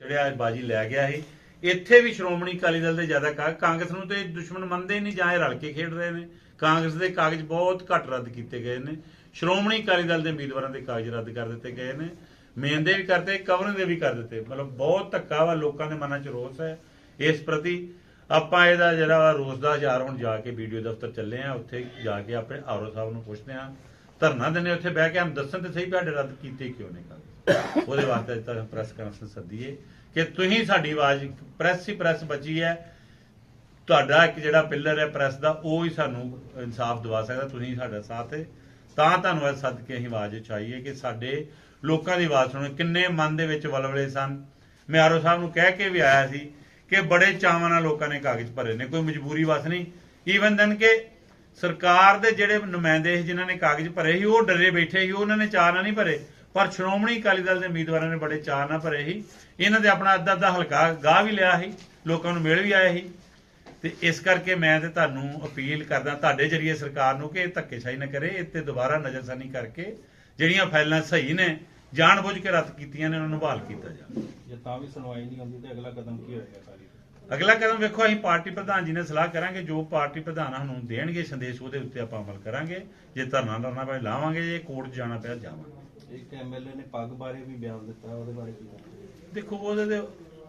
ਚੜਿਆ ਅੱਜ ਬਾਜੀ ਲੈ ਗਿਆ ਸੀ। ਇੱਥੇ ਵੀ ਸ਼੍ਰੋਮਣੀ ਅਕਾਲੀ ਦਲ ਦੇ ਜ਼ਿਆਦਾ ਕਾ, ਕਾਂਗਰਸ ਨੂੰ ਤੇ ਦੁਸ਼ਮਣ ਮੰਨਦੇ ਹੀ ਨਹੀਂ, ਜਾਂ ਇਹ ਰਲ ਕੇ ਖੇਡ ਰਹੇ ਨੇ। ਕਾਂਗਰਸ ਦੇ ਕਾਗਜ਼ ਬਹੁਤ ਘੱਟ ਰੱਦ ਕੀਤੇ ਗਏ ਨੇ। ਸ਼੍ਰੋਮਣੀ ਅਕਾਲੀ ਦਲ ਦੇ ਉਮੀਦਵਾਰਾਂ ਦੇ ਕਾਗਜ਼ ਰੱਦ ਕਰ ਦਿੱਤੇ ਗਏ ਨੇ। ਮੇਨ ਦੇ ਵੀ ਕਰਤੇ ਕਵਰਿੰਗ ਦੇ ਵੀ ਕਰ ਦਿੱਤੇ। ਮਤਲਬ ਬਹੁਤ ਧੱਕਾ ਵਾ, ਲੋਕਾਂ ਦੇ ਮਨਾਂ 'ਚ ਰੋਸ ਹੈ। ਇਸ ਪ੍ਰਤੀ ਆਪਾਂ ਇਹਦਾ ਜਿਹੜਾ ਵਾ ਰੋਸ ਦਾ ਹਜ਼ਾਰ, ਹੁਣ ਜਾ ਕੇ ਵੀਡੀਓ ਦਫ਼ਤਰ ਚੱਲੇ ਆ ਉੱਥੇ ਜਾ ਕੇ ਆਪਣੇ ਆਰਓ ਸਾਹਿਬ ਨੂੰ ਪੁੱਛਦੇ ਆ ਧਰਨਾ ਦਿੰਦੇ ਉੱਥੇ ਬਹਿ ਕੇ ਹਮ ਦੱਸਣ ਤੇ ਸਹੀ ਤੁਹਾਡੇ ਰੱਦ ਕੀਤੇ ਕਿਉਂ ਨੇ ਕਾਗਜ਼? ਉਹਦੇ ਵਾਸਤੇ ਅੱਜ ਤੱਕ ਪ੍ਰੈਸ ਕਾਨਫਰੰਸ ਸੱਦੀਏ ਕਿ ਤੁਸੀਂ ਸਾਡੀ ਆਵਾਜ਼ ਪ੍ਰੈਸ ਹੀ ਪ੍ਰੈਸ ਬਚੀ ਹੈ। ਤੁਹਾਡਾ ਇੱਕ ਜਿਹੜਾ ਪਿੱਲਰ ਹੈ ਪ੍ਰੈਸ ਦਾ, ਉਹ ਹੀ ਸਾਨੂੰ ਇਨਸਾਫ ਦਿਵਾ ਸਕਦਾ, ਤੁਸੀਂ ਸਾਡਾ ਸਾਥ ਹੈ ਤਾਂ ਤੁਹਾਨੂੰ ਇਹ ਸੱਦ ਕੇ ਅਸੀਂ ਆਵਾਜ਼ ਉਚਾਈਏ ਕਿ ਸਾਡੇ ਲੋਕਾਂ ਦੀ ਆਵਾਜ਼ ਸੁਣੋ। ਕਿੰਨੇ ਮਨ ਦੇ ਵਿੱਚ ਵਲਵਲੇ ਸਨ। ਮੈਂ ਆਰਓ ਸਾਹਿਬ ਨੂੰ ਕਹਿ ਕੇ ਵੀ ਆਇਆ ਸੀ ਕਿ ਬੜੇ ਚਾਵਾਂ ਨਾਲ ਲੋਕਾਂ ਨੇ ਕਾਗਜ਼ ਭਰੇ ਨੇ, ਕੋਈ ਮਜਬੂਰੀ ਵਸ ਨਹੀਂ। ਈਵਨ ਦਨ ਕਿ ਸਰਕਾਰ ਦੇ ਜਿਹੜੇ ਨੁਮਾਇੰਦੇ ਸੀ, ਜਿਨ੍ਹਾਂ ਨੇ ਕਾਗਜ਼ ਭਰੇ ਸੀ, ਉਹ ਡਰੇ ਬੈਠੇ ਸੀ, ਉਹਨਾਂ ਨੇ ਚਾਅ ਨਾਲ ਨਹੀਂ ਭਰੇ। ਪਰ ਸ਼੍ਰੋਮਣੀ ਅਕਾਲੀ ਦਲ ਦੇ ਉਮੀਦਵਾਰਾਂ ਨੇ ਬੜੇ ਚਾਅ ਨਾਲ ਭਰੇ ਸੀ। ਇਹਨਾਂ ਦੇ ਆਪਣਾ ਅੱਧਾ ਅੱਧਾ ਹਲਕਾ ਗਾਹ ਵੀ ਲਿਆ ਸੀ ਲੋਕਾਂ ਨੂੰ ਮਿਲ ਵੀ ਆਏ ਸੀ। ਤੇ ਇਸ ਕਰਕੇ ਮੈਂ ਤੇ ਤੁਹਾਨੂੰ ਅਪੀਲ ਕਰਦਾ ਤੁਹਾਡੇ ਜਰੀਏ ਸਰਕਾਰ ਨੂੰ ਕਿ ਇਹ ਧੱਕੇਸ਼ਾਹੀ ਨਾ ਕਰੇ ਇਹ ਤੇ ਦੁਬਾਰਾ ਨਜ਼ਰਸਾਨੀ ਕਰਕੇ ਜਿਹੜੀਆਂ ਫਾਈਲਾਂ ਸਹੀ ਨੇ ਜਾਣਬੁੱਝ ਕੇ ਰੱਦ ਕੀਤੀਆਂ ਨੇ ਉਹਨਾਂ ਨੂੰ ਬਹਾਲ ਕੀਤਾ ਜਾਵੇ। ਜੇ ਤਾਂ ਵੀ ਸੁਣਵਾਈ ਨਹੀਂ ਹੁੰਦੀ ਤੇ ਅਗਲਾ ਕਦਮ ਕੀ ਹੋਏਗਾ ਦਾ? ਅਗਲਾ ਕਦਮ ਵੇਖੋ ਅਸੀਂ ਪਾਰਟੀ ਪ੍ਰਧਾਨ ਜੀ ਨੇ ਸਲਾਹ ਕਰਾਂਗੇ ਜੋ ਪਾਰਟੀ ਪ੍ਰਧਾਨ ਸਾਨੂੰ ਦੇਣਗੇ ਸੰਦੇਸ਼ ਉਹਦੇ ਉੱਤੇ ਆਪਾਂ ਅਮਲ ਕਰਾਂਗੇ। ਜੇ ਧਰਨਾ ਲਾਉਣਾ ਪਏ ਲਾਵਾਂਗੇ ਜੇ ਕੋਰਟ ਜਾਣਾ ਪਿਆ ਜਾਵਾਂਗੇ। ਇੱਕ ਐਮਐਲਏ ਨੇ ਪੱਗ ਬਾਰੇ ਵੀ ਬਿਆਨ ਦਿੱਤਾ, ਉਹਦੇ ਬਾਰੇ ਕੀ ਦੇਖੋ, ਉਹਦੇ ਤੇ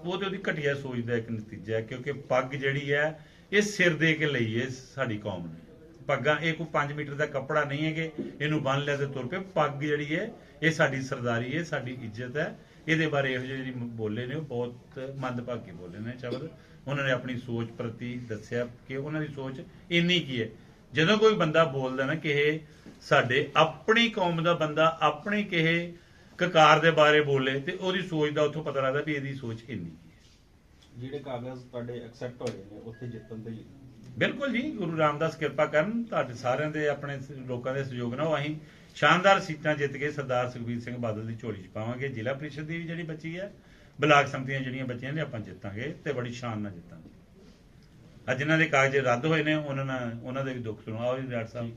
ਉਹਦੀ ਘਟੀਆ ਸੋਚ ਦਾ ਇੱਕ ਨਤੀਜਾ ਹੈ, ਕਿਉਂਕਿ ਪੱਗ ਜਿਹੜੀ ਹੈ, ਇਹ ਸਿਰ ਦੇ ਕੇ ਲਈ ਹੈ ਸਾਡੀ ਕੌਮ ਨੇ। ਪੱਗਾਂ, ਇਹ ਕੋਈ 5 ਮੀਟਰ ਦਾ ਕੱਪੜਾ ਨਹੀਂ ਹੈ ਕਿ ਇਹਨੂੰ ਬੰਨ ਲਿਆ ਤੇ ਤੁਰ ਪਏ। ਪੱਗ ਜਿਹੜੀ ਹੈ, ਇਹ ਸਾਡੀ ਸਰਦਾਰੀ ਹੈ, ਸਾਡੀ ਇੱਜ਼ਤ ਹੈ। ਇਹਦੇ ਬਾਰੇ ਇਹੋ ਜਿਹੇ ਜਿਹੜੀ ਬੋਲੇ ਨੇ, ਉਹ ਬਹੁਤ ਮੰਦਭਾਗੀ ਬੋਲੇ ਨੇ, ਸ਼ਬਦ। ਉਹਨਾਂ ਨੇ ਆਪਣੀ ਸੋਚ ਪ੍ਰਤੀ ਦੱਸਿਆ ਕਿ ਉਹਨਾਂ ਦੀ ਸੋਚ ਇੰਨੀ ਕੀ ਹੈ ਜਦੋਂ ਕੋਈ ਬੰਦਾ ਬੋਲਦਾ ਨਾ ਕਿ ਇਹ ਸਾਡੇ ਆਪਣੀ ਕੌਮ ਦਾ ਬੰਦਾ ਆਪਣੀ ਕਿਹੇ ਕਕਾਰ ਦੇ ਬਾਰੇ ਬੋਲੇ ਤੇ ਉਹਦੀ ਸੋਚ ਦਾ ਉੱਥੋਂ ਪਤਾ ਲੱਗਦਾ ਵੀ ਇਹਦੀ ਸੋਚ ਇੰਨੀ ਕੀ ਹੈ। ਜਿਹੜੇ ਕਾਗਜ਼ ਤੁਹਾਡੇ ਐਕਸੈਪਟ ਹੋਏ ਨੇ ਉੱਥੇ ਜਿੱਤਣ ਦੇ ਲਈ। ਬਿਲਕੁਲ ਜੀ ਗੁਰੂ ਰਾਮਦਾਸ ਕਿਰਪਾ ਕਰਨ ਤੁਹਾਡੇ ਸਾਰਿਆਂ ਦੇ ਆਪਣੇ ਲੋਕਾਂ ਦੇ ਸਹਿਯੋਗ ਨਾਲ ਅਸੀਂ ਸ਼ਾਨਦਾਰ ਸੀਟਾਂ ਜਿੱਤ ਕੇ ਸਰਦਾਰ ਸੁਖਬੀਰ ਸਿੰਘ ਬਾਦਲ ਦੀ ਝੋਲੀ 'ਚ ਪਾਵਾਂਗੇ। ਜ਼ਿਲ੍ਹਾ ਪ੍ਰੀਸ਼ਦ ਦੀ ਵੀ ਜਿਹੜੀ ਬੱਚੀ ਹੈ ਬਲਾਕ ਸੰਮਤੀਆਂ ਜਿਹੜੀਆਂ ਬੱਚੀਆਂ ਨੇ ਆਪਾਂ ਜਿੱਤਾਂਗੇ ਤੇ ਬੜੀ ਸ਼ਾਨ ਨਾਲ ਜਿੱਤਾਂਗੇ। ਅੱਜ ਜਿਨ੍ਹਾਂ ਦੇ ਕਾਗਜ਼ ਰੱਦ ਹੋਏ ਨੇ, ਉਹਨਾਂ ਨਾਲ ਉਹਨਾਂ ਦੇ ਵੀ ਦੁੱਖ ਸੁਣਾਓ। ਜੀ ਡਾਕਟਰ ਸਾਹਿਬ।